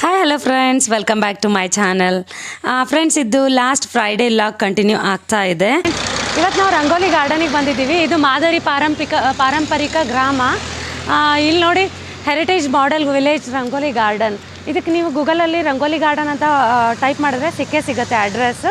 Hi hello friends welcome back to my channel friends ಇದು last Friday log continue ಆಗ್ತಾ ಇದೆ. ಇವತ್ತು ನಾವು ರಂಗೋಲಿ ಗಾರ್ಡನಿಗೆ ಬಂದಿದ್ದೀವಿ. ಇದು ಮಾದರಿ ಪಾರಂಪಿಕ ಪಾರಂಪರಿಕ ಗ್ರಾಮ. ಇಲ್ಲಿ ನೋಡಿ heritage model village Rangoli garden ಇದಕ್ಕೆ ನೀವು ಗೂಗಲಲ್ಲಿ ರಂಗೋಲಿ ಗಾರ್ಡನ್ ಅಂತ ಟೈಪ್ ಮಾಡಿದ್ರೆ ಸಿಕ್ಕೇ ಸಿಗುತ್ತೆ ಅಡ್ರೆಸ್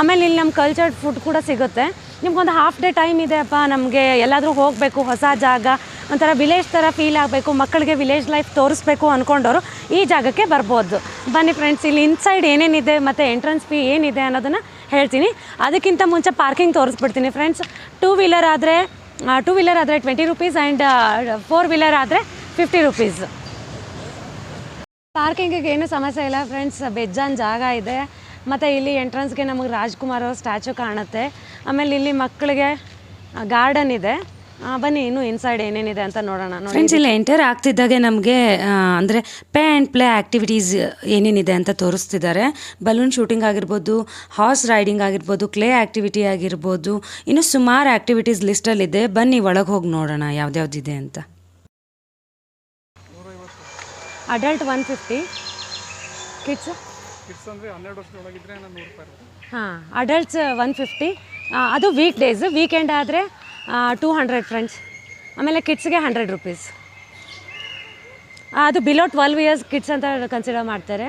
ಆಮೇಲೆ ಇಲ್ಲಿ ನಮ್ಮ ಕಲ್ಚರ್ಡ್ ಫುಡ್ ಕೂಡ ಸಿಗುತ್ತೆ. ನಿಮ್ಗೊಂದು ಹಾಫ್ ಡೇ ಟೈಮ್ ಇದೆ ಅಪ್ಪ. ನಮಗೆ ಎಲ್ಲಾದರೂ ಹೋಗಬೇಕು, ಹೊಸ ಜಾಗ ಒಂಥರ ವಿಲೇಜ್ ಥರ ಫೀಲ್ ಆಗಬೇಕು, ಮಕ್ಕಳಿಗೆ ವಿಲೇಜ್ ಲೈಫ್ ತೋರಿಸ್ಬೇಕು ಅಂದ್ಕೊಂಡವರು ಈ ಜಾಗಕ್ಕೆ ಬರ್ಬೋದು. ಬನ್ನಿ ಫ್ರೆಂಡ್ಸ್ ಇಲ್ಲಿ ಇನ್ಸೈಡ್ ಏನೇನಿದೆ ಮತ್ತು ಎಂಟ್ರೆನ್ಸ್ ಫೀ ಏನಿದೆ ಅನ್ನೋದನ್ನು ಹೇಳ್ತೀನಿ. ಅದಕ್ಕಿಂತ ಮುಂಚೆ ಪಾರ್ಕಿಂಗ್ ತೋರಿಸ್ಬಿಡ್ತೀನಿ ಫ್ರೆಂಡ್ಸ್ ಟೂ ವೀಲರ್ ಆದರೆ ಟೂ ವೀಲರ್ ಆದರೆ twenty rupees and four wheeler ಆದರೆ ಫಿಫ್ಟಿ ರುಪೀಸ್ ಪಾರ್ಕಿಂಗಿಗೆ ಏನೂ ಸಮಸ್ಯೆ ಇಲ್ಲ ಫ್ರೆಂಡ್ಸ್ ಬೆಜ್ಜಾನ್ ಜಾಗ ಇದೆ. ಮತ್ತು ಇಲ್ಲಿ ಎಂಟ್ರೆನ್ಸ್ಗೆ ನಮಗೆ ರಾಜ್ಕುಮಾರ್ ಅವ್ರ ಸ್ಟ್ಯಾಚು ಕಾಣುತ್ತೆ. ಆಮೇಲೆ ಇಲ್ಲಿ ಮಕ್ಕಳಿಗೆ ಗಾರ್ಡನ್ ಇದೆ. ಬನ್ನಿ ಇನ್ನು ಇನ್ಸೈಡ್ ಏನೇನಿದೆ ಅಂತ ನೋಡೋಣ ನೋಡಿ. ಫ್ರೆಂಡ್ಸ್ ಇಲ್ಲಿ ಎಂಟರ್ ಆಗ್ತಿದ್ದಾಗೆ ನಮಗೆ ಅಂದರೆ ಪೇ ಆ್ಯಂಡ್ ಪ್ಲೇ ಆ್ಯಕ್ಟಿವಿಟೀಸ್ ಏನೇನಿದೆ ಅಂತ ತೋರಿಸ್ತಿದ್ದಾರೆ. ಬಲೂನ್ ಶೂಟಿಂಗ್ ಆಗಿರ್ಬೋದು ಹಾರ್ಸ್ ರೈಡಿಂಗ್ ಆಗಿರ್ಬೋದು ಕ್ಲೇ ಆ್ಯಕ್ಟಿವಿಟಿ ಆಗಿರ್ಬೋದು ಇನ್ನು ಸುಮಾರು ಆ್ಯಕ್ಟಿವಿಟೀಸ್ ಲಿಸ್ಟಲ್ಲಿದೆ ಬನ್ನಿ ಒಳಗೆ ಹೋಗಿ ನೋಡೋಣ ಯಾವ್ದ್ಯಾವ್ದಿದೆ ಅಂತ. Adult one fifty kids kids ಅಂದರೆ ಹನ್ನೆರಡು ವರ್ಷದೊಳಗಿದ್ರೆ ನಾನು ನೂರು ರೂಪಾಯಿ ಇರುತ್ತೆ. ಹಾಂ ಅಡಲ್ಟ್ಸ್ ಒನ್ ಫಿಫ್ಟಿ ಅದು ವೀಕ್ ಡೇಸ್ ವೀಕೆಂಡ್ ಆದರೆ ಟೂ ಹಂಡ್ರೆಡ್ ಫ್ರೆಂಡ್ಸ್ ಆಮೇಲೆ ಕಿಡ್ಸ್ಗೆ ಹಂಡ್ರೆಡ್ ರುಪೀಸ್ ಅದು ಬಿಲೋ ಟ್ವೆಲ್ವ್ ಇಯರ್ಸ್ ಕಿಡ್ಸ್ ಅಂತ ಕನ್ಸಿಡರ್ ಮಾಡ್ತಾರೆ.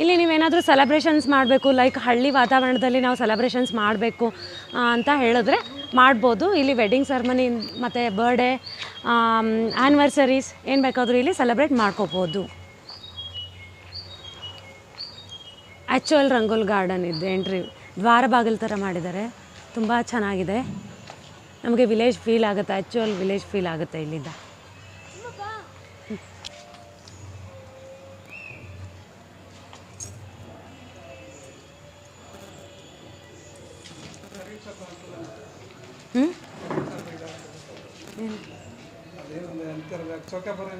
ಇಲ್ಲಿ ನೀವೇನಾದರೂ ಸೆಲೆಬ್ರೇಷನ್ಸ್ ಮಾಡಬೇಕು ಲೈಕ್ ಹಳ್ಳಿ ವಾತಾವರಣದಲ್ಲಿ ನಾವು ಸೆಲೆಬ್ರೇಷನ್ಸ್ ಮಾಡಬೇಕು ಅಂತ ಹೇಳಿದ್ರೆ ಮಾಡ್ಬೋದು. ಇಲ್ಲಿ ವೆಡ್ಡಿಂಗ್ ಸೆರ್ಮನಿ ಮತ್ತು ಬರ್ಡೇ ಆ್ಯನಿವರ್ಸರೀಸ್ ಏನು ಬೇಕಾದರೂ ಇಲ್ಲಿ ಸೆಲೆಬ್ರೇಟ್ ಮಾಡ್ಕೋಬೋದು. ಆ್ಯಕ್ಚುಯಲ್ ರಂಗೋಲ್ ಗಾರ್ಡನ್ ಇದೆ ಎಂಟ್ರಿ ದ್ವಾರ ಬಾಗಿಲು ಥರ ಮಾಡಿದ್ದಾರೆ. ತುಂಬ ಚೆನ್ನಾಗಿದೆ. ನಮಗೆ ವಿಲೇಜ್ ಫೀಲ್ ಆಗುತ್ತೆ ಆ್ಯಕ್ಚುಯಲ್ ವಿಲೇಜ್ ಫೀಲ್ ಆಗುತ್ತೆ ಇಲ್ಲಿಂದ.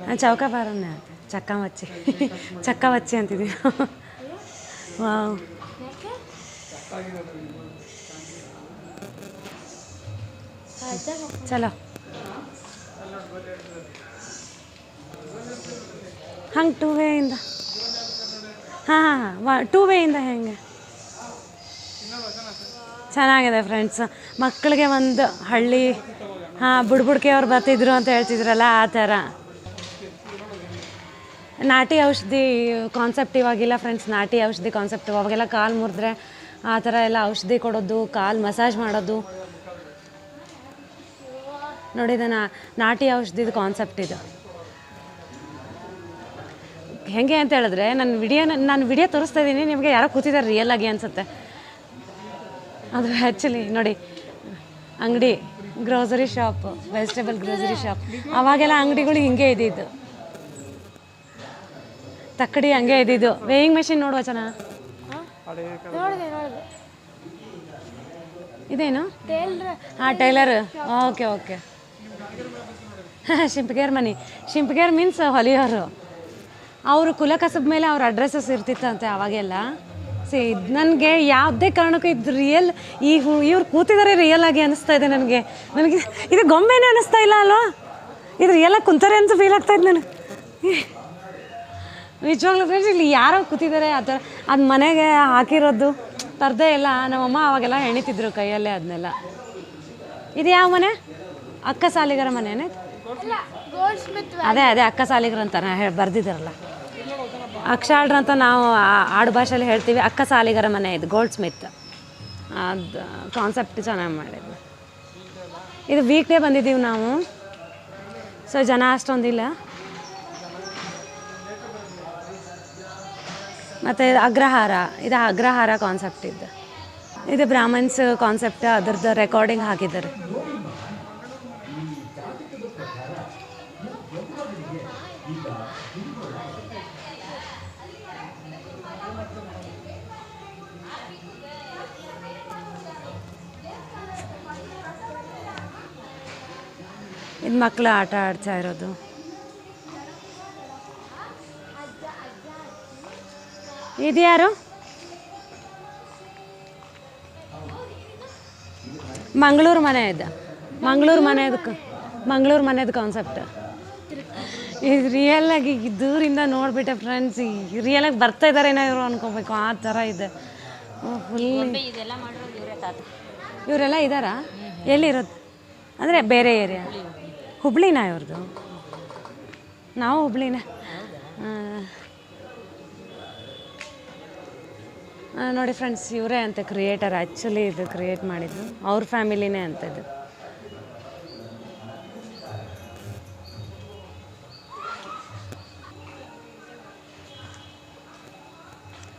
ಆ, ಚೌಕ ಬಾರನ್ನ ಚಕ್ಕ ಮಚ್ಚಿ. ಚಕ್ಕ ಮಚ್ಚಿ ಅಂತಿದ್ದೀವಿ ವಾವ್. ಚಲೋ. ಹಂಗೆ ಟೂ ವೇಯಿಂದ ಹಾಂ ಹಾಂ ಹಾಂ ಟೂ ವೇಯಿಂದ ಹೆಂಗೆ? ಚೆನ್ನಾಗಿದೆ ಫ್ರೆಂಡ್ಸ್ ಮಕ್ಕಳಿಗೆ ಒಂದು ಹಳ್ಳಿ, ಹಾಂ ಬುಡ್ಬುಡ್ಕೆ ಅವ್ರು ಬರ್ತಿದ್ರು ಅಂತ ಹೇಳ್ತಿದ್ರಲ್ಲ ಆ ಥರ. ನಾಟಿ ಔಷಧಿ ಕಾನ್ಸೆಪ್ಟ್ ಇವಾಗಿಲ್ಲ ಫ್ರೆಂಡ್ಸ್ ನಾಟಿ ಔಷಧಿ ಕಾನ್ಸೆಪ್ಟ್ ಅವಾಗೆಲ್ಲ ಕಾಲು ಮುರಿದ್ರೆ ಆ ಥರ ಎಲ್ಲ ಔಷಧಿ ಕೊಡೋದು, ಕಾಲು ಮಸಾಜ್ ಮಾಡೋದು. ನೋಡಿ ಇದನ್ನು ನಾಟಿ ಔಷಧಿದು ಕಾನ್ಸೆಪ್ಟ್ ಇದು. ಹೆಂಗೆ ಅಂತ ಹೇಳಿದ್ರೆ ನನ್ನ ವಿಡಿಯೋ ನಾನು ವಿಡಿಯೋ ತೋರಿಸ್ತಾ ಇದ್ದೀನಿ ನಿಮಗೆ ಯಾರೋ ಕೂತಿದ್ದಾರೆ ರಿಯಲ್ ಆಗಿ ಅನಿಸುತ್ತೆ. ಅದು ಆ್ಯಕ್ಚುಲಿ ನೋಡಿ ಅಂಗಡಿ grocery shop vegetable grocery shop ಅವಾಗೆಲ್ಲ ಅಂಗಡಿಗಳು ಹಿಂಗೆ ಇದ್ದಿದ್ದು. ತಕ್ಕಡಿ ಹಂಗೆ ಇದ್ದಿದ್ದು. ವೇಯಿಂಗ್ ಮೆಷಿನ್ ನೋಡುವ ಚೆನ್ನ ಇದೇನು? ಹಾಂ ಟೈಲರ್ ಓಕೆ ಓಕೆ. ಶಿಂಪಿಗೇರ್ ಮನಿ. ಶಿಂಪಿಗೇರ್ ಮೀನ್ಸ್ ಹೊಲಿಯೋರು. ಅವರು ಕುಲ ಕಸಬ್ ಮೇಲೆ ಅವ್ರ ಅಡ್ರೆಸ್ಸಸ್ ಇರ್ತಿತ್ತಂತೆ ಅವಾಗೆಲ್ಲ. ಸಿ ನನಗೆ ಯಾವುದೇ ಕಾರಣಕ್ಕೂ ಇದು ರಿಯಲ್ ಈ ಇವ್ರು ಕೂತಿದ್ದಾರೆ ರಿಯಲ್ ಆಗಿ ಅನಿಸ್ತಾ ಇದೆ ನನಗೆ. ನನಗೆ ಇದು ಗೊಂಬೆನೇ ಅನಿಸ್ತಾ ಇಲ್ಲ ಅಲ್ವಾ? ಇದು ರಿಯಲ್ ಆಗಿ ಕುಂತಾರೆ ಅಂತ ಫೀಲ್ ಆಗ್ತಾ ಇದೆ ನನಗೆ. ನಿಜವಾಗ್ಲೂ ಫ್ರೆಂಡ್ಸ್ ಇಲ್ಲಿ ಯಾರೋ ಕೂತಿದ್ದಾರೆ ಆ ಥರ. ಅದು ಮನೆಗೆ ಹಾಕಿರೋದು ಪರ್ದೆ ಎಲ್ಲ ನಮ್ಮಮ್ಮ ಅವಾಗೆಲ್ಲ ಹೆಣಿತಿದ್ರು ಕೈಯಲ್ಲೇ ಅದನ್ನೆಲ್ಲ ಇದು ಯಾವ ಮನೆ? ಅಕ್ಕ ಸಾಲಿಗರ ಮನೆನೇ? ಅದೇ ಅದೇ ಅಕ್ಕ ಸಾಲಿಗರ ಅಂತ ನಾ ಹೇಳಿ ಬರ್ದಿದ್ದಾರಲ್ಲ. ಅಕ್ಷಾಳ್ರ ಅಂತ ನಾವು ಆಡು ಭಾಷೆಯಲ್ಲಿ ಹೇಳ್ತೀವಿ ಅಕ್ಕ ಸಾಲಿಗರ ಮನೆ ಇದು ಗೋಲ್ಡ್ ಸ್ಮಿತ್ ಅದು ಕಾನ್ಸೆಪ್ಟ್ ಚೆನ್ನಾಗಿ ಮಾಡಿದ್ವಿ. ಇದು ವೀಕ್ ಡೇ ಬಂದಿದ್ದೀವಿ ನಾವು. ಸೊ ಜನ ಅಷ್ಟೊಂದಿಲ್ಲ ಮತ್ತು ಅಗ್ರಹಾರ ಇದು ಅಗ್ರಹಾರ ಕಾನ್ಸೆಪ್ಟ್ ಇದು ಇದು ಬ್ರಾಹ್ಮಣ್ಸ್ ಕಾನ್ಸೆಪ್ಟ್ ಅದ್ರದ್ದು ರೆಕಾರ್ಡಿಂಗ್ ಹಾಕಿದ್ದಾರೆ. ಇದು ಮಕ್ಕಳು ಆಟ ಆಡ್ತಾ ಇರೋದು. ಇದು ಯಾರು? ಮಂಗಳೂರು ಮನೆ ಇದೆ. ಮಂಗಳೂರು ಮನೆದಕ್ಕೆ ಮಂಗಳೂರು ಮನೆದು ಕಾನ್ಸೆಪ್ಟ್ ಇದು ರಿಯಲ್ ಆಗಿ ಈ ದೂರಿಂದ ನೋಡಿಬಿಟ್ಟೆ ಫ್ರೆಂಡ್ಸ್ ರಿಯಲ್ ಆಗಿ ಬರ್ತಾ ಇದಾರೇನೋ ಇವರು ಅನ್ಕೋಬೇಕು ಆ ಥರ ಇದೆ. ಫುಲ್ ಇವರೆಲ್ಲ ಇದ್ದಾರಾ? ಎಲ್ಲಿರೋದು? ಅಂದರೆ ಬೇರೆ ಏರಿಯಾ ಹುಬ್ಳಿನಾ ಇವ್ರದ್ದು ನಾವು ಹುಬ್ಳಿನ. ನೋಡಿ ಫ್ರೆಂಡ್ಸ್ ಇವರೇ ಅಂತ ಕ್ರಿಯೇಟರ್ ಆ್ಯಕ್ಚುಲಿ ಇದು ಕ್ರಿಯೇಟ್ ಮಾಡಿದ್ದು. ಅವ್ರ ಫ್ಯಾಮಿಲಿನೇ ಅಂತ ಇದು.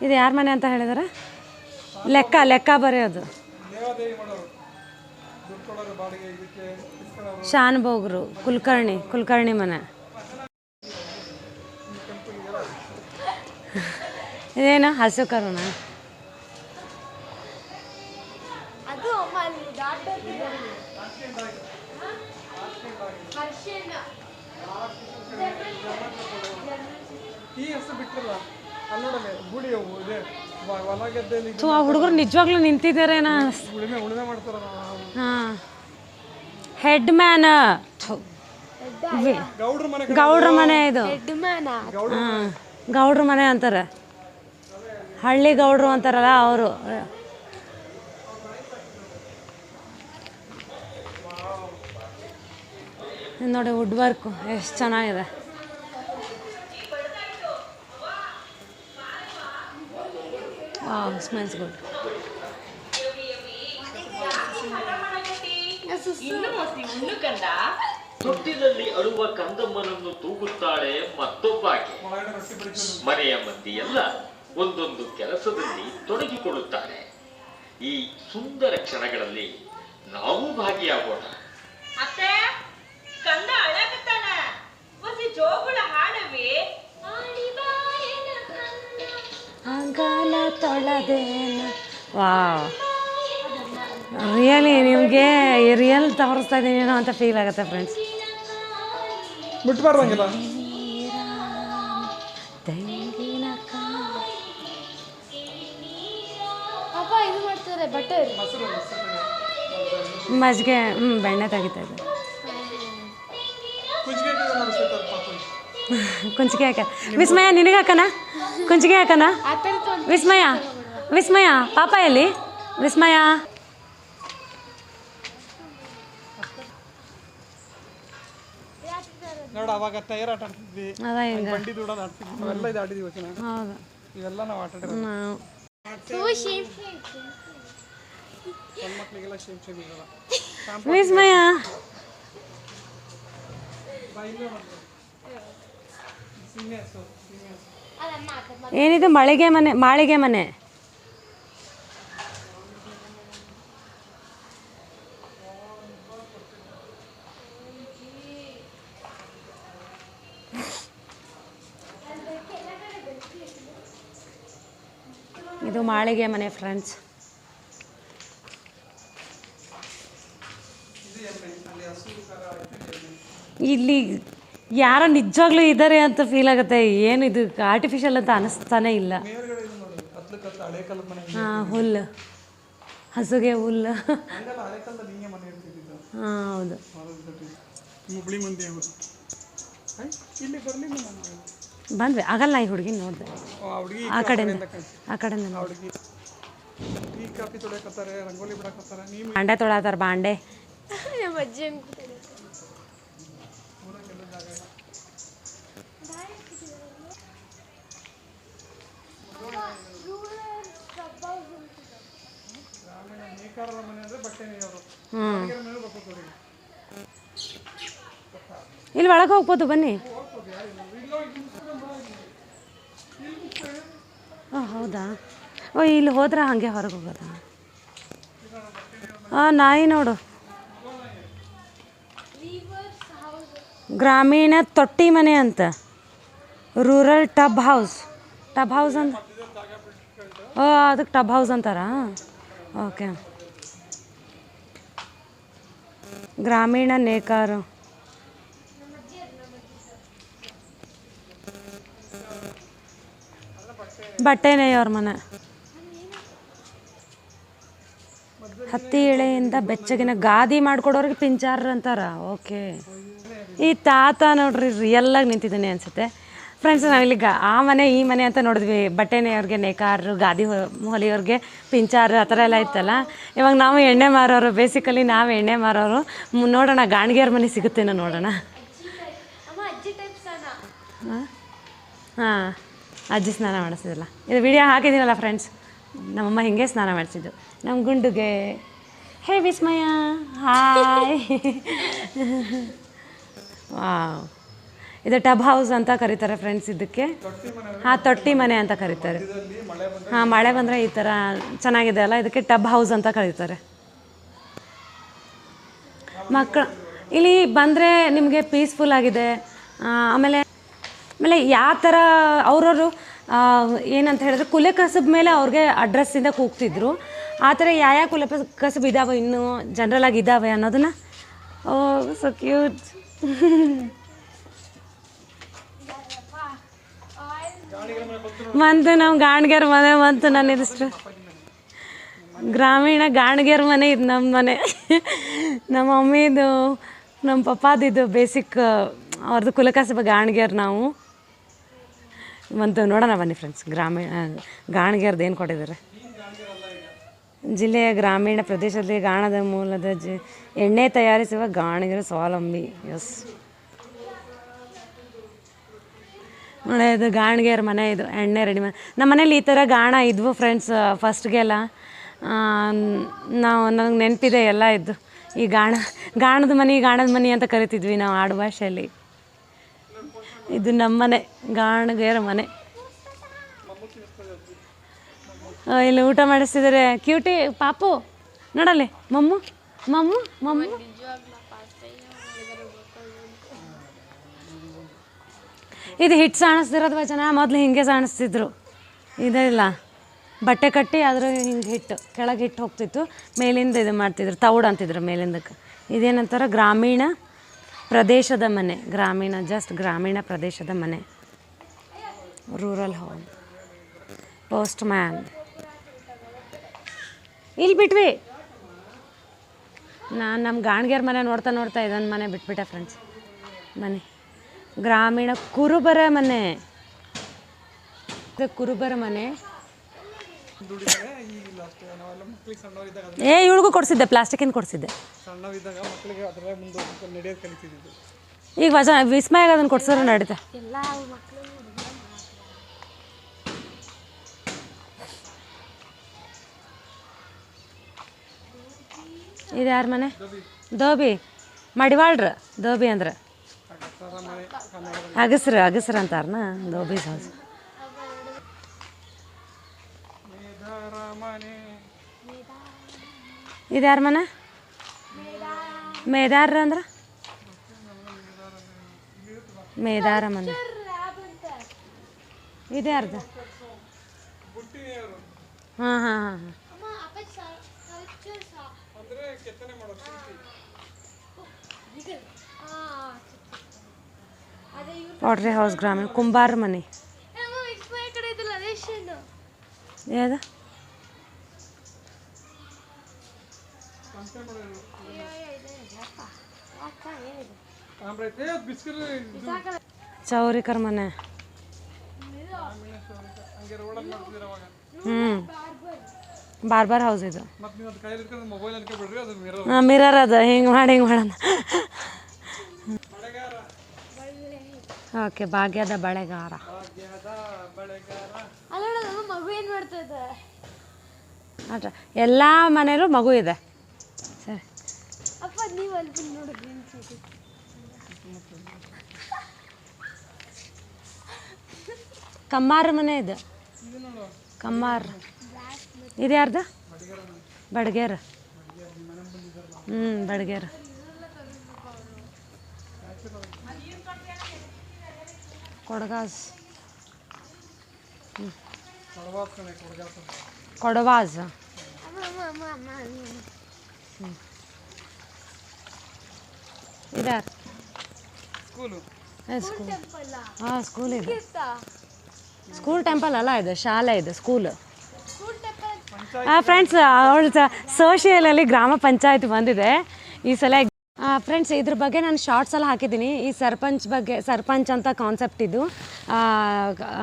ಇದು ಯಾರ ಮನೆ ಅಂತ ಹೇಳಿದಾರೆ? ಲೆಕ್ಕ ಲೆಕ್ಕ ಬರೆಯೋದು. ಶಾನ್ ಬೋಗ್ರು ಕುಲಕರ್ಣಿ ಕುಲಕರ್ಣಿ ಮನೆ. ಇದೇನು ಹಸು ಕರುಣ? ಹುಡುಗರು ನಿಜವಾಗ್ಲೂ ನಿಂತಿದ್ದಾರೆ. ಹಾಂ. ಹೆಡ್ ಮ್ಯಾನ್ ಗೌಡ್ರ ಮನೆ ಗೌಡ್ರ ಮನೆ ಇದು. ಹಾಂ. ಗೌಡ್ರ ಮನೆ ಅಂತಾರೆ. ಹಳ್ಳಿ ಗೌಡ್ರು ಅಂತಾರಲ್ಲ ಅವರು. ನೋಡಿ ವುಡ್ ವರ್ಕು ಎಷ್ಟು ಚೆನ್ನಾಗಿದೆ. ಸ್ಮೆಲ್ಸ್ ಗುಡ್ ತೊಟ್ಟಿಲಲ್ಲಿ ಅಳುವ ಕಂದಮ್ಮನನ್ನು ತೂಗುತ್ತಾಳೆ ಮತ್ತೊಬ್ಬಾಕೆ. ಮನೆಯ ಮಂದಿಯೆಲ್ಲ ಒಂದೊಂದು ಕೆಲಸದಲ್ಲಿ ತೊಡಗಿಕೊಳ್ಳುತ್ತಾರೆ. ಈ ಸುಂದರ ಕ್ಷಣಗಳಲ್ಲಿ ನಾವು ಭಾಗಿಯಾಗೋಣ. ಅತ್ತೆ ಕಂದ ಅಳಗತ್ತಾನ ಜೋಗುಳ ಹಾಡವಿ. ಅಂಗಾಲ ತೊಳೆದೇನ. ವಾವ್. ರಿಯಲಿ ನಿಮಗೆ ರಿಯಲ್ ತೋರಿಸ್ತಾ ಇದ್ದೀನೇನೋ ಅಂತ ಫೀಲ್ ಆಗುತ್ತೆ ಫ್ರೆಂಡ್ಸ್ ಬಿಟ್ಬಾರ್ದಂಗಿಲ್ಲ? ತೆಂಗಿನ ಅಪ್ಪ ಇದು ಮಾಡ್ತಾರೆ ಬಟರ್ ಮಜ್ಜಿಗೆ ಹ್ಞೂ ಬೆಣ್ಣೆ ತೆಗಿತಾ ಇದೆ ಕುಂಚಿಗೆ ಹಾಕ. ವಿಸ್ಮಯ ನಿನಗೆ ಹಾಕನ? ಕುಂಚಿಗೆ ಹಾಕನ? ವಿಸ್ಮಯ ವಿಸ್ಮಯ ಪಾಪ ಎಲ್ಲಿ? ವಿಸ್ಮಯ. ನೋಡ ಅವಾಗ ಟೈರ್ ಆಟ ಆಡ್ತಿದ್ವಿ ಅದ ಹಿಂಗ. ಬಂಡಿ ದುಡೋದು ಆಡ್ತಿದ್ವಿ. ಇದು ಆಡಿದ್ವಿ ವಚನ. ಇವೆಲ್ಲ ನಾವು ಆಟ ಆಡಿದ್ವಿ ಶೇಮ್ ಶೇಮ್ ಇರಲ್ಲ. ವಿಸ್ಮಯ ಏನಿದು ಮಳಿಗೆ ಮನೆ ಮಾಳಿಗೆ ಮನೆ ಇದು ಮಾಳಿಗೆ ಮನೆ ಫ್ರೆಂಡ್ಸ್ ಇಲ್ಲಿ ಯಾರೋ ನಿಜವಾಗ್ಲೂ ಇದ್ದಾರೆ ಅಂತ ಫೀಲ್ ಆಗುತ್ತೆ. ಏನು ಇದು ಆರ್ಟಿಫಿಷಿಯಲ್ ಅಂತ ಅನಿಸ್ತಾನೆ ಇಲ್ಲ. ಹಾಂ, ಹುಲ್ಲು. ಹಸುಗೆ ಹುಲ್ಲು. ಹಾಂ, ಹೌದು. ಬಂದ್ವಿ. ಆಗಲ್ಲ ಈ ಹುಡುಗಿ ನೋಡಿದೆ. ಆ ಹುಡುಗಿ ಆ ಕಡೆಯಿಂದ. ಆ ಕಡೆಯಿಂದ ಬಾಂಡೆ ತೊಳತಾರ ಬಾಂಡೆ. ಇಲ್ಲಿ. ಒಳಗೆ ಹೋಗ್ಬೋದು ಬನ್ನಿ. ಓ, ಹೌದಾ? ಓ, ಇಲ್ಲಿ ಹೋದ್ರೆ ಹಾಗೆ ಹೊರಗೆ ಹೋಗೋದಾ? ಹಾಂ ನಾಯಿ ನೋಡು. ಗ್ರಾಮೀಣ ತೊಟ್ಟಿ ಮನೆ ಅಂತ. Rural tub house tub house ಅಂತ. ಓ ಅದಕ್ಕೆ ಟಬ್ ಹೌಸ್ ಅಂತಾರಾ? ಓಕೆ ಗ್ರಾಮೀಣ ನೇಕಾರು. ಬಟ್ಟೆನೇ ಅವ್ರ ಮನೆ. ಹತ್ತಿ ಎಳೆಯಿಂದ ಬೆಚ್ಚಗಿನ ಗಾದಿ ಮಾಡ್ಕೊಡೋರಿಗೆ ಪಿಂಚಾರ್ ಅಂತಾರ. ಓಕೆ. ಈ ತಾತ ನೋಡ್ರಿ ರಿಯಲ್ಲಾಗಿ ನಿಂತಿದ್ದೀನಿ ಅನ್ಸುತ್ತೆ. ಫ್ರೆಂಡ್ಸ್ ನಾವಿಲ್ಲಿ ಗ ಆ ಮನೆ ಈ ಮನೆ ಅಂತ ನೋಡಿದ್ವಿ. ಬಟ್ಟೆನೆಯವ್ರಿಗೆ ನೇಕಾರರು ಗಾದಿ ಹೊಲಿಯೋರಿಗೆ ಪಿಂಚಾರು ಆ ಥರ ಎಲ್ಲ ಇತ್ತಲ್ಲ. ಇವಾಗ ನಾವು ಎಣ್ಣೆ ಮಾರೋರು ಬೇಸಿಕಲಿ ನಾವು ಎಣ್ಣೆ ಮಾರೋರು. ನೋಡೋಣ ಗಾಣಿಗೆಯವ್ರ ಮನೆ ಸಿಗುತ್ತೇನೋ ನೋಡೋಣ. ಹಾಂ ಹಾಂ. ಅಜ್ಜಿ ಸ್ನಾನ ಮಾಡಿಸಿದ್ರಲ್ಲ. ಇದು ವಿಡಿಯೋ ಹಾಕಿದ್ದೀನಲ್ಲ ಫ್ರೆಂಡ್ಸ್ ನಮ್ಮಮ್ಮ ಹಿಂಗೆ ಸ್ನಾನ ಮಾಡಿಸಿದ್ದು. ನಮ್ಮ ಗುಂಡುಗೆ. ಹೇ ವಿಸ್ಮಯ. ಹಾಯ್ ವಾವ್ ಇದು ಟಬ್ ಹೌಸ್ ಅಂತ ಕರೀತಾರೆ ಫ್ರೆಂಡ್ಸ್ ಇದಕ್ಕೆ. ಹಾಂ, ತೊಟ್ಟಿ ಮನೆ ಅಂತ ಕರೀತಾರೆ. ಹಾಂ, ಮಳೆ ಬಂದರೆ ಈ ಥರ ಚೆನ್ನಾಗಿದೆ ಅಲ್ಲ? ಇದಕ್ಕೆ ಟಬ್ ಹೌಸ್ ಅಂತ ಕರೀತಾರೆ. ಮಕ್ಕಳು ಇಲ್ಲಿ ಬಂದರೆ ನಿಮಗೆ ಪೀಸ್ಫುಲ್ ಆಗಿದೆ. ಆಮೇಲೆ ಆಮೇಲೆ ಯಾವ ಥರ ಅವ್ರವರು ಏನಂತ ಹೇಳಿದ್ರೆ ಕುಲ ಕಸಬ್ ಮೇಲೆ ಅವ್ರಿಗೆ ಅಡ್ರೆಸ್ಸಿಂದ ಕೂಗ್ತಿದ್ರು. ಆ ಥರ ಯಾವ ಯಾವ ಕುಲ ಕಸಬ್ ಇದ್ದಾವೆ ಇನ್ನೂ ಜನರಲ್ ಆಗಿ ಇದ್ದಾವೆ ಅನ್ನೋದನ್ನ? ಓ ಸೊ ಕ್ಯೂಟ್ ಗಾಣಿಗೆರ ಮನೆ, ಬಂತು ನನ್ನ ಇದಿಷ್ಟು. ಗ್ರಾಮೀಣ ಗಾಣಿಗೆರ ಮನೆ ಇದು ನಮ್ಮ ಮನೆ. ನಮ್ಮ ಮಮ್ಮಿದು ನಮ್ಮ ಪಪ್ಪಾದಿದ್ದು ಬೇಸಿಕ್ ಅವ್ರದ್ದು ಕುಲಕಸಬ ಗಾಣಿಗೆರ್ ನಾವು. ಮತ್ತು ನೋಡೋಣ ಬನ್ನಿ ಫ್ರೆಂಡ್ಸ್ ಗ್ರಾಮೀಣ ಗಾಣಿಗೆರ್ದು ಏನು ಕೊಟ್ಟಿದ್ದಾರೆ? ಜಿಲ್ಲೆಯ ಗ್ರಾಮೀಣ ಪ್ರದೇಶದಲ್ಲಿ ಗಾಣದ ಮೂಲದ ಜಿ, ಎಣ್ಣೆ ತಯಾರಿಸುವ ಗಾಣಿಗರ ಸ್ವಾವಲಂಬಿ. ಎಸ್ ನೋಡಿ ಇದು ಗಾಣಿಗೆಯರ ಮನೆ ಇದು, ಎಣ್ಣೆ ರೆಡಿ ಮನೆ ನಮ್ಮ ಮನೇಲಿ ಈ ಥರ ಗಾಣ ಇದ್ವು ಫ್ರೆಂಡ್ಸ್ ಫಸ್ಟ್ಗೆಲ್ಲ ನಾವು ನನಗೆ ನೆನಪಿದೆ ಎಲ್ಲ ಇದ್ದು. ಈ ಗಾಣ, ಗಾಣದ ಮನೆ ಗಾಣದ ಮನೆ ಅಂತ ಕರಿತಿದ್ವಿ ನಾವು ಆಡು ಭಾಷೆಯಲ್ಲಿ ಇದು ನಮ್ಮನೆ ಗಾಣಗೇರ ಮನೆ. ಇಲ್ಲಿ ಊಟ ಮಾಡಿಸ್ತಿದ್ದಾರೆ ಕ್ಯೂಟಿ ಪಾಪು, ನೋಡಲ್ಲಿ, ಮಮ್ಮು ಮಮ್ಮು ಮಮ್ಮು. ಇದು ಹಿಟ್ಟು ಸಾಣಿಸ್ತಿರೋದು ಜನ? ಮೊದಲು ಹಿಂಗೆ ಸಾಣಿಸ್ತಿದ್ರು ಇದಿಲ್ಲ ಬಟ್ಟೆ ಕಟ್ಟಿ ಅದ್ರ ಹಿಂಗೆ ಹಿಟ್ಟು, ಕೆಳಗೆ ಹಿಟ್ಟು ಹೋಗ್ತಿತ್ತು. ಮೇಲಿಂದ ಇದು ಮಾಡ್ತಿದ್ರು, ತೌಡ್ ಅಂತಿದ್ರು ಮೇಲಿಂದಕ್ಕೆ. ಇದೇನಂತಾರೆ? ಗ್ರಾಮೀಣ ಪ್ರದೇಶದ ಮನೆ ಗ್ರಾಮೀಣ ಜಸ್ಟ್ ಗ್ರಾಮೀಣ ಪ್ರದೇಶದ ಮನೆ. ರೂರಲ್ ಹೋಮ್ ಪೋಸ್ಟ್ ಮ್ಯಾನ್ ಇಲ್ಲಿ ಬಿಟ್ವಿ. ನಾನು ನಮ್ಮ ಗಾಣಿಗೆರ ಮನೆ ನೋಡ್ತಾ ನೋಡ್ತಾ ಇದೊಂದು ಮನೆ ಬಿಟ್ಬಿಟ್ಟೆ ಫ್ರೆಂಡ್ಸ್ ಮನೆ. ಗ್ರಾಮೀಣ ಕುರುಬರ ಮನೆ. ಕುರುಬರ ಮನೆ. ಏ ಇವಳಿಗೂ ಕೊಡಿಸಿದ್ದೆ ಪ್ಲಾಸ್ಟಿಕಿನ ಕೊಡಿಸಿದ್ದೆ. ಸಣ್ಣವಿದ್ದಾಗ ಮಕ್ಕಳಿಗೆ ಅದರಲ್ಲೇ ಮುಂದೆ ನಡೆಯೋದು ಕಲಿತಿದ್ದು ಈಗ ವಜ ವಿಸ್ಮಯ ಅದನ್ನು ಕೊಡ್ಸೋರು ನಡೀತ. ಎಲ್ಲ ಮಕ್ಕಳು ಇದು ಯಾರ ಮನೆ? ದೋಬಿ ಮಡಿವಾಳ್ರ. ದೋಬಿ ಅಂದ್ರೆ. ಅಗಸ್ರ ಅಗಸ್ರ ಅಂತಾರನ? ದೋಬಿ ಸಾಸ ಮೇಧಾರ ಮನೆ. ಇದು ಯಾರ ಮನೆ? ಮೇದಾರ ಅಂದ್ರೆ? ಮೇದಾರ ಮನೆ. ಇದೆ ಅರ್ಧ. ಹಾಂ ಹಾಂ ಹಾಂ ಹಾಂ. ಹೌಸ್ ಗ್ರಾಮೀಣ, ಕುಂಬಾರ ಮನೆ. ಯಾವ್ದು ಆಮೇಲೆ ಏ ಬಿಸ್ಕಿಟ್ ಇದು ಚೌರಿಕರ ಮನೆ. ಹ್ಞೂ ಬಾರ್ಬರ್ ಹೌಸ್ ಇದು. ಮಿರರ್ ಅದ. ಹಿಂಗೆ ಮಾಡಿ, ಹಿಂಗೆ ಮಾಡೋಣ ಓಕೆ, ಭಾಗ್ಯದ ಬಳೆಗಾರ. ಎಲ್ಲ ಮನೆಯಲ್ಲೂ ಮಗು ಇದೆ. ಸರಿ. ಕಮ್ಮಾರ ಮನೆ ಇದು. ಕಮ್ಮಾರ. ಇದು ಯಾರ್ದು? ಬಡ್ಗೇರ. ಹ್ಞೂ ಬಡ್ಗೇರ. ಕೊಡಗಾಸ್. ಕೊಡವಾಸ. ಕಣೆ ಇದಾರ. ಸ್ಕೂಲು ಹಾಂ ಸ್ಕೂಲ್ ಇದೆ. ಸ್ಕೂಲ್ ಟೆಂಪಲ್ ಅಲ್ಲ ಇದು ಶಾಲೆ ಇದೆ ಸ್ಕೂಲ್ ಸ್ಕೂಲ್ ಟೆಂಪಲ್ ಫ್ರೆಂಡ್ಸ್ ಅವಳು ಸೋಷಿಯಲಲ್ಲಿ ಗ್ರಾಮ ಪಂಚಾಯತ್ ಬಂದಿದೆ. ಈ ಸಲ ಫ್ರೆಂಡ್ಸ್ ಇದ್ರ ಬಗ್ಗೆ ನಾನು ಶಾರ್ಟ್ಸ್ ಎಲ್ಲ ಹಾಕಿದ್ದೀನಿ. ಈ ಸರ್ಪಂಚ್ ಬಗ್ಗೆ ಸರ್ಪಂಚ್ ಅಂತ ಕಾನ್ಸೆಪ್ಟ್ ಇದು.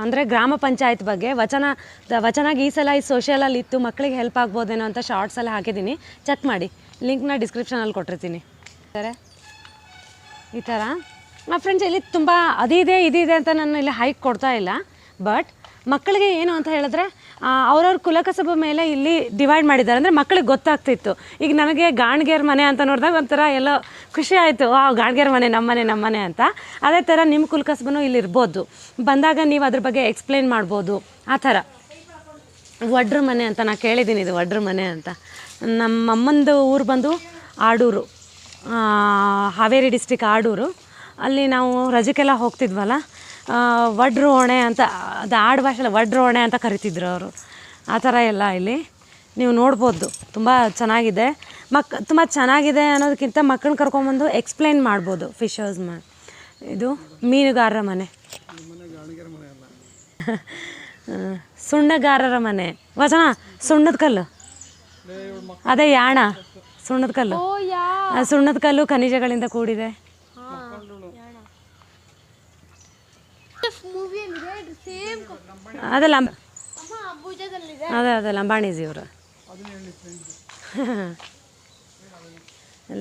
ಅಂದರೆ ಗ್ರಾಮ ಪಂಚಾಯತ್ ಬಗ್ಗೆ. ವಚನ ವಚನಾಗಿ ಈ ಸಲ ಈ ಸೋಷಿಯಲಲ್ಲಿ ಇತ್ತು ಮಕ್ಕಳಿಗೆ ಹೆಲ್ಪ್ ಆಗ್ಬೋದೇನೋ ಅಂತ ಶಾರ್ಟ್ಸ್ ಎಲ್ಲ ಹಾಕಿದ್ದೀನಿ. ಚೆಕ್ ಮಾಡಿ. ಲಿಂಕ್ನ ಡಿಸ್ಕ್ರಿಪ್ಷನಲ್ಲಿ ಕೊಟ್ಟಿರ್ತೀನಿ. ಸರಿ ಈ ಥರ. ಫ್ರೆಂಡ್ಸ್ ಇಲ್ಲಿ ತುಂಬ ಅದಿದೆ ಇದಿದೆ ಅಂತ ನಾನು ಇಲ್ಲಿ ಹೈಕ್ ಕೊಡ್ತಾ ಇಲ್ಲ. ಬಟ್ ಮಕ್ಕಳಿಗೆ ಏನು ಅಂತ ಹೇಳಿದ್ರೆ ಅವ್ರವ್ರ ಕುಲಕಸಬ ಮೇಲೆ ಇಲ್ಲಿ ಡಿವೈಡ್ ಮಾಡಿದ್ದಾರೆ. ಅಂದರೆ ಮಕ್ಕಳಿಗೆ ಗೊತ್ತಾಗ್ತಿತ್ತು. ಈಗ ನನಗೆ ಗಾಣ್ಗೇರ್ ಮನೆ ಅಂತ ನೋಡಿದಾಗ ಒಂಥರ ಎಲ್ಲೋ ಖುಷಿ ಆಯಿತು. ಆ ಗಾಣ್ಗೇರ್ ಮನೆ ನಮ್ಮನೆ ನಮ್ಮನೆ ಅಂತ. ಅದೇ ಥರ ನಿಮ್ಮ ಕುಲಕಸಬನು ಇಲ್ಲಿ ಇರ್ಬೋದು. ಬಂದಾಗ ನೀವು ಅದ್ರ ಬಗ್ಗೆ ಎಕ್ಸ್ಪ್ಲೇನ್ ಮಾಡ್ಬೋದು. ಆ ಥರ. ವಡ್ರ ಮನೆ ಅಂತ ನಾನು ಕೇಳಿದ್ದೀನಿ, ಇದು ವಡ್ರ ಮನೆ ಅಂತ. ನಮ್ಮ ಅಮ್ಮಂದು ಊರು ಬಂದು ಆಡೂರು. ಹಾವೇರಿ ಡಿಸ್ಟಿಕ್ ಆಡೂರು. ಅಲ್ಲಿ ನಾವು ರಜಕ್ಕೆಲ್ಲ ಹೋಗ್ತಿದ್ವಲ್ಲ ವಡ್ರು ಅಂತ, ಅದು ಆಡು ಭಾಷೆಲ್ಲ ವಡ್ರು ಅಂತ ಕರಿತಿದ್ರು ಅವರು. ಆ ಥರ ಎಲ್ಲ ಇಲ್ಲಿ. ನೀವು ನೋಡ್ಬೋದು, ತುಂಬ ಚೆನ್ನಾಗಿದೆ. ಮಕ್, ತುಂಬ ಚೆನ್ನಾಗಿದೆ ಅನ್ನೋದಕ್ಕಿಂತ ಮಕ್ಕಳನ್ನ ಕರ್ಕೊಂಬಂದು ಎಕ್ಸ್ಪ್ಲೈನ್ ಮಾಡ್ಬೋದು ಫಿಶರ್ಸ್ ಮ ಇದು ಮೀನುಗಾರರ ಮನೆ. ಸುಣ್ಣಗಾರರ ಮನೆ. ವಚನ ಸುಣ್ಣದ ಕಲ್ಲು. ಅದೇ ಯಾಣ. ಸುಣ್ಣದ ಕಲ್ಲು. ಸುಣ್ಣದ ಕಲ್ಲು ಖನಿಜಗಳಿಂದ ಕೂಡಿದೆ. ಅದೇ ಲಂಬ ಅದೇ ಅದೇ ಲಂಬಾಣಿಜಿ ಇವರು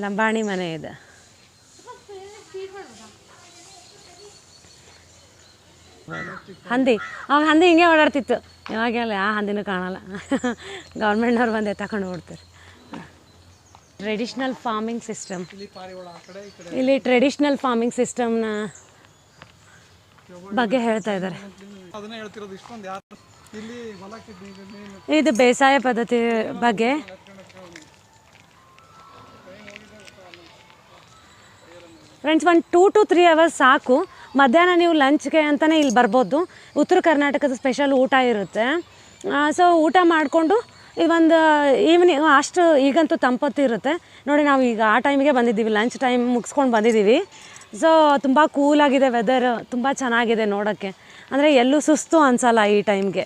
ಲಂಬಾಣಿ ಮನೆ ಇದೆ. ಹಂದಿ. ಅವಾಗ ಹಂದಿ ಹಿಂಗೆ ಓಡಾಡ್ತಿತ್ತು. ಇವಾಗೆಲ್ಲ ಆ ಹಂದಿನೂ ಕಾಣಲ್ಲ. ಗೌರ್ಮೆಂಟ್ನವ್ರು ಬಂದೆ ತಗೊಂಡು ಹೋಗ್ತಾರೆ ಟ್ರೆಡಿಷ್ನಲ್ ಫಾರ್ಮಿಂಗ್ ಸಿಸ್ಟಮ್ ಇಲ್ಲಿ ಟ್ರೆಡಿಷ್ನಲ್ ಫಾರ್ಮಿಂಗ್ ಸಿಸ್ಟಮ್ನ ಬಗ್ಗೆ ಹೇಳ್ತಾ ಇದ್ದಾರೆ. ಇದು ಬೇಸಾಯ ಪದ್ಧತಿ ಬಗ್ಗೆ. ಫ್ರೆಂಡ್ಸ್ ಒಂದು ಟೂ ಟು ತ್ರೀ ಅವರ್ಸ್ ಸಾಕು. ಮಧ್ಯಾಹ್ನ ನೀವು ಲಂಚ್ಗೆ ಅಂತಲೇ ಇಲ್ಲಿ ಬರ್ಬೋದು. ಉತ್ತರ ಕರ್ನಾಟಕದ ಸ್ಪೆಷಲ್ ಊಟ ಇರುತ್ತೆ. ಸೊ ಊಟ ಮಾಡಿಕೊಂಡು ಒಂದು ಈವ್ನಿಂಗ್ ಅಷ್ಟು ಈಗಂತೂ ತಂಪತ್ತು ಇರುತ್ತೆ. ನೋಡಿ ನಾವು ಈಗ ಆ ಟೈಮಿಗೆ ಬಂದಿದ್ದೀವಿ ಲಂಚ್ ಟೈಮ್ ಮುಗಿಸ್ಕೊಂಡು ಬಂದಿದ್ದೀವಿ. ಸೊ ತುಂಬ ಕೂಲಾಗಿದೆ ವೆದರ್ ತುಂಬ ಚೆನ್ನಾಗಿದೆ ನೋಡೋಕ್ಕೆ. ಅಂದರೆ ಎಲ್ಲೂ ಸುಸ್ತು ಅನಿಸಲ್ಲ ಈ ಟೈಮ್ಗೆ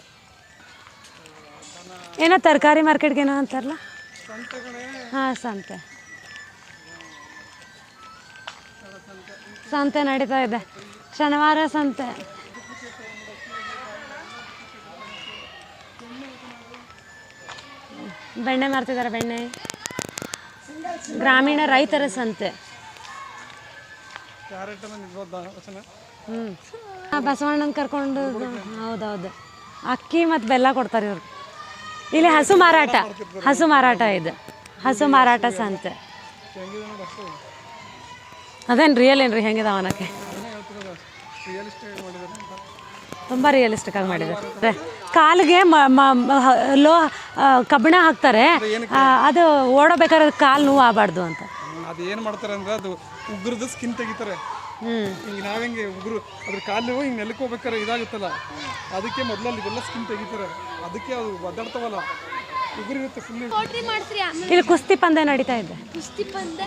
ಏನೋ ತರಕಾರಿ ಮಾರ್ಕೆಟ್ಗೆ ಏನೋ ಅಂತಾರಲ್ಲ? ಹಾಂ, ಸಂತೆ. ಸಂತೆ ನಡೀತಾ ಇದೆ. ಶನಿವಾರ ಸಂತೆ. ಬೆಣ್ಣೆ ಮಾರ್ತಿದ್ದಾರೆ ಬೆಣ್ಣೆ. ಗ್ರಾಮೀಣ ರೈತರ ಸಂತೆ. ಹ್ಞೂ ಬಸವಣ್ಣನ ಕರ್ಕೊಂಡು ಹೌದೌದು. ಅಕ್ಕಿ ಮತ್ತು ಬೆಲ್ಲ ಕೊಡ್ತಾರೆ ಇವ್ರು. ಇಲ್ಲಿ ಹಸು ಮಾರಾಟ ಹಸು ಮಾರಾಟ ಇದೆ. ಹಸು ಮಾರಾಟ ಸಂತೆ. ಹೆಂಗಿದೆ ಅದೇನು ರಿಯಲ್ ಏನ್ರಿ ಹೆಂಗಿದಾವ ಅನ್ನೋಕ್ಕೆ? ಮಾಡಿದ್ದಾರೆ ಅಂತ. ತುಂಬ ರಿಯಲಿಸ್ಟಿಕ್ ಆಗಿ ಮಾಡಿದ್ದಾರೆ ಕಾಲಿಗೆ ಮ- ಮ- ಮ- ಲೋ ಕಬ್ಬಿಣ ಹಾಕ್ತಾರೆ ಅದು ಓಡಬೇಕಾದ್ರೆ ಕಾಲು ನೋವು ಆಗಬಾರ್ದು ಅಂತ ಅದು ಏನು ಮಾಡ್ತಾರೆ ಅಂದ್ರೆ ಅದು ಉಗ್ರದ ಸ್ಕಿನ್ ತೆಗಿತಾರೆ ಹ್ಞೂ ಈಗ ನಾವೆಂಗೆ ಉಗುರು ಅದ್ರ ಕಾಲು ಹಿಂಗೆ ನೆಲಕ್ಕೆ ಹೋಗ್ಬೇಕಾರೆ ಇದಾಗುತ್ತಲ್ಲ ಅದಕ್ಕೆ ಮೊದಲಲ್ಲಿ ಇದೆಲ್ಲ ಸ್ಕಿನ್ ತೆಗಿತಾರೆ ಅದಕ್ಕೆ ಅದು ಒದ್ದಾಡ್ತಾವಲ್ಲ ಉಗುರು ಇರುತ್ತೆ ಫುಲ್ ಇಲ್ಲಿ ಕುಸ್ತಿ ಪಂದ್ಯ ನಡೀತಾ ಇದೆ ಕುಸ್ತಿ ಪಂದ್ಯ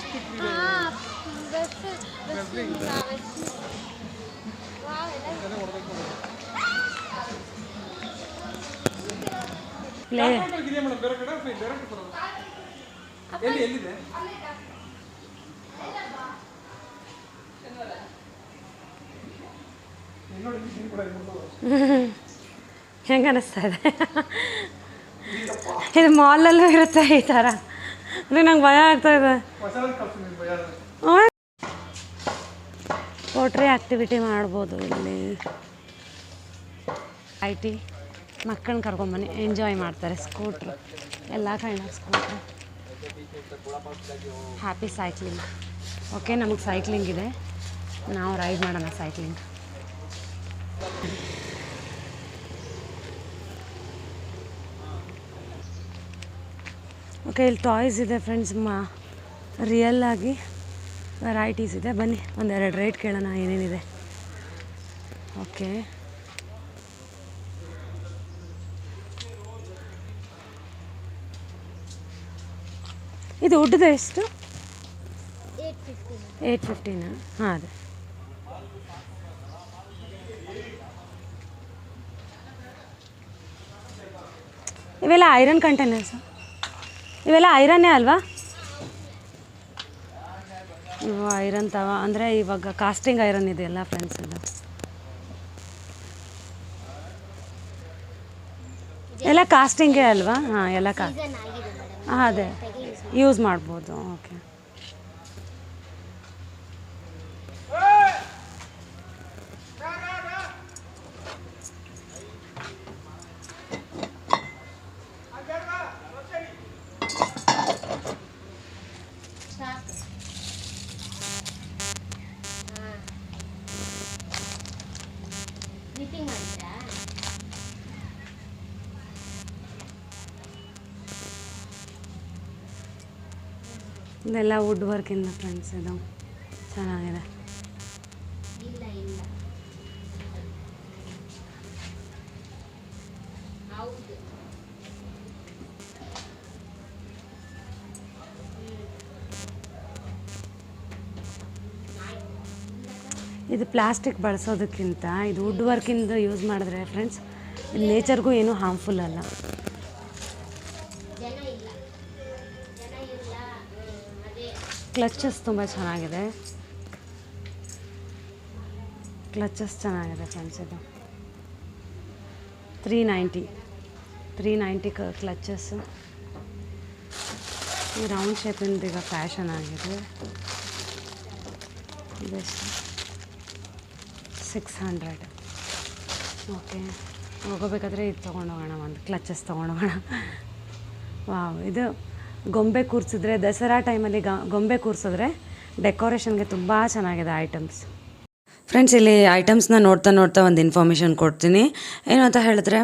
ಪ್ಲೇ ಹೆಂಗೆ ಅನ್ನಿಸ್ತಾ ಇದೆ? ಇದು ಮಾಲಲ್ಲೂ ಇರುತ್ತೆ ಈ ಥರ ಅಂದರೆ ನಂಗೆ ಭಯ ಆಗ್ತಾ ಇದೆ. ಪೋಟ್ರಿ ಆ್ಯಕ್ಟಿವಿಟಿ ಮಾಡ್ಬೋದು ಇಲ್ಲಿ. ಐ ಟಿ ಮಕ್ಕಳನ್ನ ಕರ್ಕೊಂಬನ್ನಿ ಎಂಜಾಯ್ ಮಾಡ್ತಾರೆ. ಸ್ಕೂಟ್ರು ಎಲ್ಲ off scooter happy cycling okay ನಮಗೆ ಸೈಕ್ಲಿಂಗ್ ಇದೆ. ನಾವು ರೈಡ್ ಮಾಡೋಣ ಸೈಕ್ಲಿಂಗ್ ಓಕೆ ಇಲ್ಲಿ ಟಾಯ್ಸ್ ಇದೆ ಫ್ರೆಂಡ್ಸ್ ಮಾ ರಿಯಲ್ ಆಗಿ ವೆರೈಟೀಸ್ ಇದೆ. ಬನ್ನಿ, ಒಂದೆರಡು ರೇಟ್ ಕೇಳೋಣ ಏನೇನಿದೆ. ಓಕೆ ಇದು ಉಡ್ಡದ ಎಷ್ಟು? ಏಯ್ಟ್ ಫಿಫ್ಟಿನ ಹಾಂ ಅದೇ. ಇವೆಲ್ಲ ಐರನ್ ಕಂಟೈನರ್ಸ್ ಇವೆಲ್ಲ ಐರನ್ನೇ ಅಲ್ವಾ? ಇವು ಐರನ್ ತವ. ಅಂದರೆ ಇವಾಗ ಕಾಸ್ಟಿಂಗ್ ಐರನ್ ಇದೆಯಲ್ಲ ಫ್ರೆಂಡ್ಸ್ ಇದು. ಎಲ್ಲ ಕಾಸ್ಟಿಂಗೇ ಅಲ್ವಾ? ಹಾಂ ಎಲ್ಲ ಕಾ ಅದೇ. ಯೂಸ್ ಮಾಡ್ಬೋದು. ಓಕೆ ಸ್ಟಾಪ್ ಹಾಂ ಕ್ಲಿಪ್ಪಿಂಗ್ ಮಾಡಿದ್ರಾ ಇದೆಲ್ಲ ವುಡ್ ವರ್ಕಿಂದ ಫ್ರೆಂಡ್ಸ್ ಇದು. ಚೆನ್ನಾಗಿದೆ. ಇದು ಪ್ಲಾಸ್ಟಿಕ್ ಬಳಸೋದಕ್ಕಿಂತ ಇದು ವುಡ್ ವರ್ಕಿಂದ ಯೂಸ್ ಮಾಡಿದ್ರೆ ಫ್ರೆಂಡ್ಸ್ ನೇಚರ್ಗೂ ಏನು ಹಾರ್ಮ್ಫುಲ್ ಅಲ್ಲ. ಕ್ಲಚಸ್ ತುಂಬ ಚೆನ್ನಾಗಿದೆ. ಕ್ಲಚಸ್ ಚೆನ್ನಾಗಿದೆ ಫ್ರೆಂಡ್ಸ್ ಇದು. ತ್ರೀ ನೈಂಟಿ ತ್ರೀ ನೈಂಟಿ ಕ ಕ್ಲಚಸ್ಸು ಈ ರೌಂಡ್ ಶೇಪಿಂದ ಈಗ ಫ್ಯಾಷನ್ ಆಗಿದೆ. ಇದೆಷ್ಟು ಸಿಕ್ಸ್ ಹಂಡ್ರೆಡ್ ಓಕೆ ಹೋಗೋಬೇಕಾದ್ರೆ ಇದು ತೊಗೊಂಡೋಗೋಣ, ಒಂದು ಕ್ಲಚಸ್ ತೊಗೊಂಡೋಗೋಣ. ವಾವ್ ಇದು ಗೊಂಬೆ ಕೂರಿಸಿದ್ರೆ ದಸರಾ ಟೈಮಲ್ಲಿ ಗೊಂಬೆ ಕೂರಿಸಿದ್ರೆ ಡೆಕೋರೇಷನ್ಗೆ ತುಂಬ ಚೆನ್ನಾಗಿದೆ ಐಟಮ್ಸ್ ಫ್ರೆಂಡ್ಸ್ ಇಲ್ಲಿ ಐಟಮ್ಸ್ನ ನೋಡ್ತಾ ನೋಡ್ತಾ ಒಂದು ಇನ್ಫಾರ್ಮೇಷನ್ ಕೊಡ್ತೀನಿ. ಏನು ಅಂತ ಹೇಳಿದ್ರೆ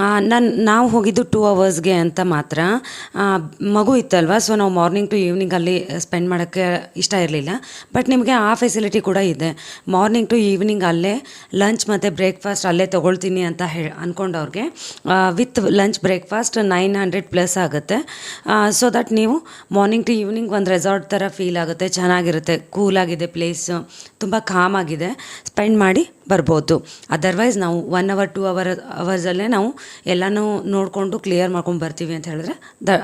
ನಾನು, ನಾವು ಹೋಗಿದ್ದು ಟೂ ಅವರ್ಸ್ಗೆ ಅಂತ ಮಾತ್ರ. ಮಗು ಇತ್ತಲ್ವ ಸೊ ನಾವು ಮಾರ್ನಿಂಗ್ ಟು ಈವ್ನಿಂಗ್ ಅಲ್ಲಿ ಸ್ಪೆಂಡ್ ಮಾಡೋಕ್ಕೆ ಇಷ್ಟ ಇರಲಿಲ್ಲ. ಬಟ್ ನಿಮಗೆ ಆ ಫೆಸಿಲಿಟಿ ಕೂಡ ಇದೆ. ಮಾರ್ನಿಂಗ್ ಟು ಈವ್ನಿಂಗ್ ಅಲ್ಲೇ ಲಂಚ್ ಮತ್ತು ಬ್ರೇಕ್ಫಾಸ್ಟ್ ಅಲ್ಲೇ ತೊಗೊಳ್ತೀನಿ ಅಂತ ಹೇಳಿ ಅಂದ್ಕೊಂಡವ್ರಿಗೆ with lunch breakfast nine hundred plus ಆಗುತ್ತೆ. ಸೊ ದಟ್ ನೀವು ಮಾರ್ನಿಂಗ್ ಟು ಈವ್ನಿಂಗ್ ಒಂದು ರೆಸಾರ್ಟ್ ಥರ ಫೀಲ್ ಆಗುತ್ತೆ. ಚೆನ್ನಾಗಿರುತ್ತೆ ಕೂಲಾಗಿದೆ ಪ್ಲೇಸ್ ತುಂಬ ಕಾಮ್ ಆಗಿದೆ. ಸ್ಪೆಂಡ್ ಮಾಡಿ ಬರ್ಬೋದು. ಅದರ್ವೈಸ್ ನಾವು ಒನ್ ಅವರ್ ಟೂ ಅವರ್ ಅವರ್ಸಲ್ಲೇ ನಾವು ಎಲ್ಲನೂ ನೋಡಿಕೊಂಡು ಕ್ಲಿಯರ್ ಮಾಡ್ಕೊಂಡು ಬರ್ತೀವಿ ಅಂತ ಹೇಳಿದ್ರೆ ದ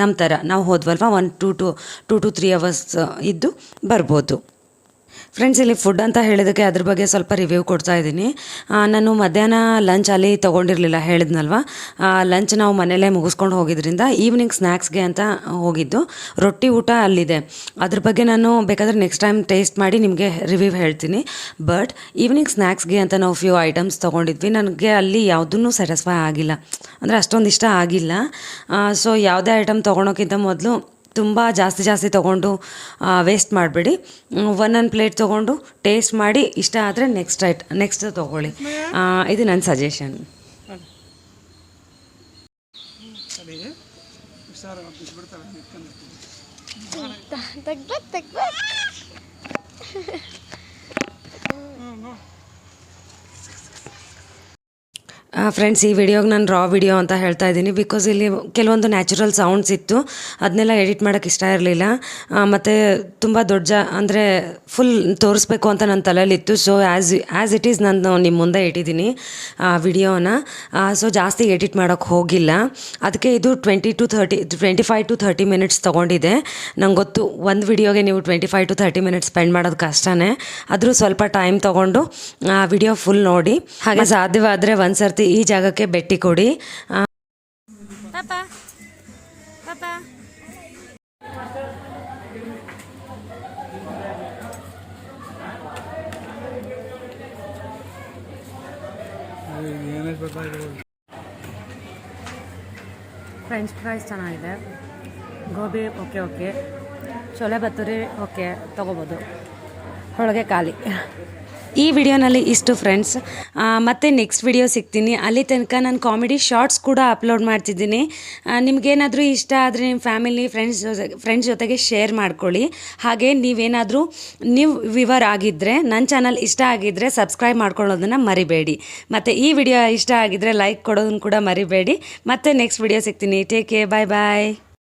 ನಮ್ಮ ಥರ ನಾವು ಹೋದ್ವಲ್ವ? One two two two two three hours ಇದ್ದು ಬರ್ಬೋದು. ಫ್ರೆಂಡ್ಸ್ ಇಲ್ಲಿ ಫುಡ್ ಅಂತ ಹೇಳಿದಕ್ಕೆ ಅದ್ರ ಬಗ್ಗೆ ಸ್ವಲ್ಪ ರಿವ್ಯೂ ಕೊಡ್ತಾ ಇದ್ದೀನಿ. ನಾನು ಮಧ್ಯಾಹ್ನ ಲಂಚ್ ಅಲ್ಲಿ ತೊಗೊಂಡಿರಲಿಲ್ಲ, ಹೇಳಿದ್ನಲ್ವ? ಲಂಚ್ ನಾವು ಮನೇಲೇ ಮುಗಿಸ್ಕೊಂಡು ಹೋಗಿದ್ರಿಂದ ಈವ್ನಿಂಗ್ ಸ್ನ್ಯಾಕ್ಸ್ಗೆ ಅಂತ ಹೋಗಿದ್ದು. ರೊಟ್ಟಿ ಊಟ ಅಲ್ಲಿದೆ. ಅದ್ರ ಬಗ್ಗೆ ನಾನು ಬೇಕಾದ್ರೆ ನೆಕ್ಸ್ಟ್ ಟೈಮ್ ಟೇಸ್ಟ್ ಮಾಡಿ ನಿಮಗೆ ರಿವ್ಯೂ ಹೇಳ್ತೀನಿ. ಬಟ್ ಈವ್ನಿಂಗ್ ಸ್ನ್ಯಾಕ್ಸ್ಗೆ ಅಂತ ನಾವು ಫ್ಯೂ ಐಟಮ್ಸ್ ತೊಗೊಂಡಿದ್ವಿ. ನನಗೆ ಅಲ್ಲಿ ಯಾವುದೂ ಸ್ಯಾಟಿಸ್ಫೈ ಆಗಿಲ್ಲ. ಅಂದರೆ ಅಷ್ಟೊಂದು ಇಷ್ಟ ಆಗಿಲ್ಲ. ಸೊ ಯಾವುದೇ ಐಟಮ್ ತೊಗೊಳೋಕ್ಕಿಂತ ಮೊದಲು ತುಂಬ ಜಾಸ್ತಿ ಜಾಸ್ತಿ ತೊಗೊಂಡು ವೇಸ್ಟ್ ಮಾಡಬೇಡಿ. ಒಂದೊಂದು ಪ್ಲೇಟ್ ತೊಗೊಂಡು ಟೇಸ್ಟ್ ಮಾಡಿ, ಇಷ್ಟ ಆದರೆ ನೆಕ್ಸ್ಟ್ ಐಟ್ ನೆಕ್ಸ್ಟ್ ತೊಗೊಳ್ಳಿ. ಇದು ನನ್ನ ಸಜೆಷನ್ ತೆಗ್ಬೇಕು ತೆಗ್ಬೇಕು ಹ್ಞೂ ನೋಡಿ ಫ್ರೆಂಡ್ಸ್ ಈ ವಿಡಿಯೋಗೆ ನಾನು ರಾ ವಿಡಿಯೋ ಅಂತ ಹೇಳ್ತಾ ಇದ್ದೀನಿ. ಬಿಕಾಸ್ ಇಲ್ಲಿ ಕೆಲವೊಂದು ನ್ಯಾಚುರಲ್ ಸೌಂಡ್ಸ್ ಇತ್ತು. ಅದನ್ನೆಲ್ಲ ಎಡಿಟ್ ಮಾಡೋಕ್ಕೆ ಇಷ್ಟ ಇರಲಿಲ್ಲ. ಮತ್ತು ತುಂಬ ದೊಡ್ಡ ಜ ಅಂದರೆ ಫುಲ್ ತೋರಿಸ್ಬೇಕು ಅಂತ ನನ್ನ ತಲೆಯಲ್ಲಿತ್ತು so as as it is ನಾನು ನಿಮ್ಮ ಮುಂದೆ ಇಟ್ಟಿದ್ದೀನಿ ವಿಡಿಯೋನ ಸೊ ಜಾಸ್ತಿ ಎಡಿಟ್ ಮಾಡೋಕ್ಕೆ ಹೋಗಿಲ್ಲ. ಅದಕ್ಕೆ ಇದು twenty to thirty twenty five to thirty minutes ತೊಗೊಂಡಿದೆ. ನಂಗೆ ಗೊತ್ತು ಒಂದು ವಿಡಿಯೋಗೆ ನೀವು twenty five to thirty minutes spend ಮಾಡೋದು ಕಷ್ಟನೇ. ಆದರೂ ಸ್ವಲ್ಪ ಟೈಮ್ ತೊಗೊಂಡು ವಿಡಿಯೋ ಫುಲ್ ನೋಡಿ. ಹಾಗೆ ಸಾಧ್ಯವಾದರೆ ಒಂದು ಸರ್ತಿ ಈ ಜಾಗಕ್ಕೆ ಭೇಟಿ ಕೊಡಿ. ಆ, ಪಾಪ ಪಾಪ. ಫ್ರೆಂಚ್ ಫ್ರೈಸ್ ಚೆನ್ನಾಗಿದೆ. Gobi okay okay. ಚೊಲೆ ಬತ್ತೂರಿ ಓಕೆ ತೊಗೋಬೋದು. ಹೊಳಗೆ ಖಾಲಿ. ಈ ವಿಡಿಯೋನಲ್ಲಿ ಇಷ್ಟು ಫ್ರೆಂಡ್ಸ್ ಮತ್ತೆ ನೆಕ್ಸ್ಟ್ ವಿಡಿಯೋ ಸಿಗ್ತೀನಿ. ಅಲ್ಲಿ ತನಕ ನಾನು ಕಾಮಿಡಿ ಶಾರ್ಟ್ಸ್ ಕೂಡ ಅಪ್ಲೋಡ್ ಮಾಡ್ತಿದ್ದೀನಿ. ನಿಮಗೇನಾದರೂ ಇಷ್ಟ ಆದರೆ ನಿಮ್ಮ ಫ್ಯಾಮಿಲಿ ಫ್ರೆಂಡ್ಸ್ ಫ್ರೆಂಡ್ಸ್ ಜೊತೆಗೆ ಶೇರ್ ಮಾಡ್ಕೊಳ್ಳಿ. ಹಾಗೆ ನೀವೇನಾದರೂ ನೀವು ವಿವರ್ ಆಗಿದ್ದರೆ ನನ್ನ ಚಾನಲ್ ಇಷ್ಟ ಆಗಿದ್ದರೆ ಸಬ್ಸ್ಕ್ರೈಬ್ ಮಾಡ್ಕೊಳ್ಳೋದನ್ನು ಮರಿಬೇಡಿ. ಮತ್ತು ಈ ವಿಡಿಯೋ ಇಷ್ಟ ಆಗಿದ್ದರೆ ಲೈಕ್ ಕೊಡೋದನ್ನು ಕೂಡ ಮರಿಬೇಡಿ. ಮತ್ತೆ ನೆಕ್ಸ್ಟ್ ವಿಡಿಯೋ ಸಿಗ್ತೀನಿ. Take care bye bye